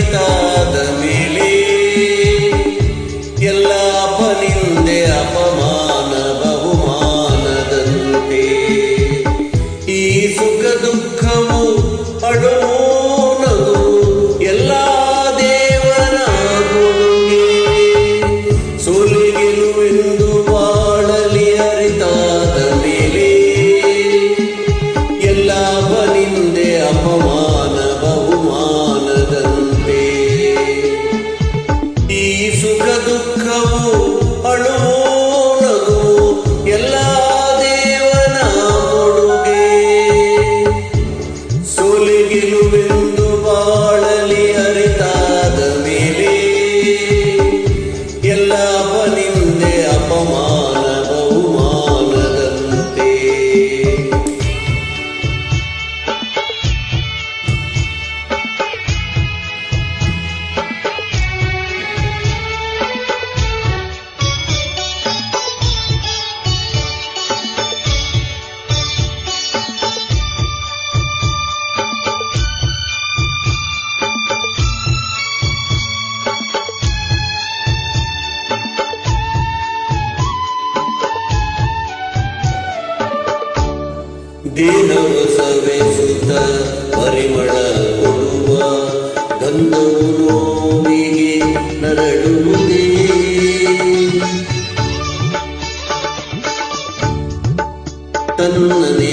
ಬಾಳಲಿ ಸುಖ ದುಃಖವು ಅಳುವು ಎಲ್ಲ ದೇವನ ಕೊಡುಗೆ. ಸೋಲೆ ಗೆಲುವೆಂದು ಬಾಳಲಿ ಅರಿತಾದ ಮೇಲೆ ಎಲ್ಲ ಬನಿಂದೆ ಅಪಮಾನ. ದೇಹವ ಸವೆಸುತ್ತ ಪರಿಮಳ ಕೊಡುವ ಗಂಧವು ನೋವಿಗೆ ನರಳುವುದೇ ತನ್ನನೆ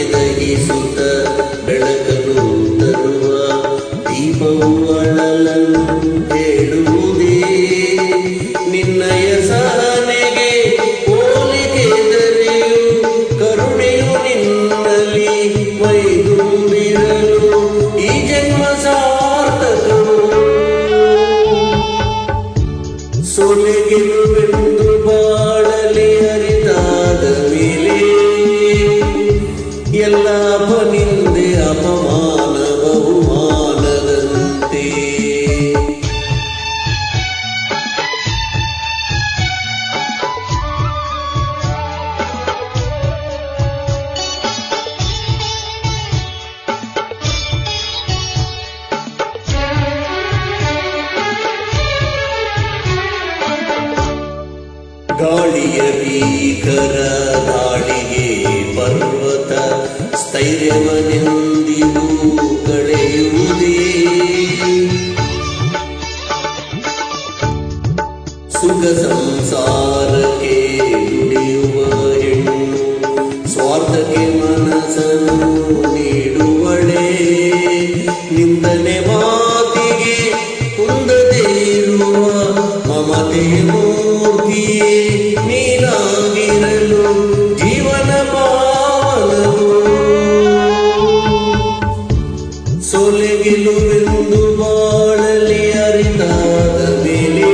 ಮೈದುಂಬಿರಲು ಈ ಗಾಳಿಯ ಭೀಕರ ದಾಳಿಗೆ ಪರ್ವತ ಸ್ಥೈರ್ಯವನೆಂದಿಗೂ ಕಳೆಯುವುದೇ. ಸುಖ ಸಂಸಾರಕ್ಕೆ ದುಡಿಯುವ ಹೆಣ್ಣು, ಸ್ವಾರ್ಥಕ್ಕೆ ಮನಸ್ಸನ್ನು ನೀಡುವಳೆ. ನಿಂದನೆ ಮಾತಿಗೆ ಕುಂದದೇ ಇರುವ ಮಮತೆಯ ಮೂರ್ತಿಯೇ. ಸೊಲೆಗಿಲುವೆಂದು ಬಾಳಲಿ ಅರಿತಾದ ಮೇಲೆ.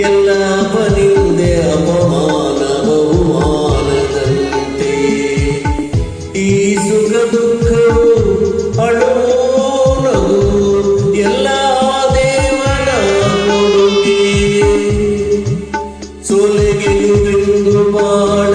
ಎಲ್ಲ ಬನಿಂದೆ ಅಪಮಾನ ಬಹುಮಾನದಂತೆ. ಈ ಸುಖ ದುಃಖವು ಅಳುವೋ ನಗು ಎಲ್ಲ ದೇವನ ಕೊಡುಗೆ. ಸೊಲೆಗಿಲುವೆಂದು ಬಾಳ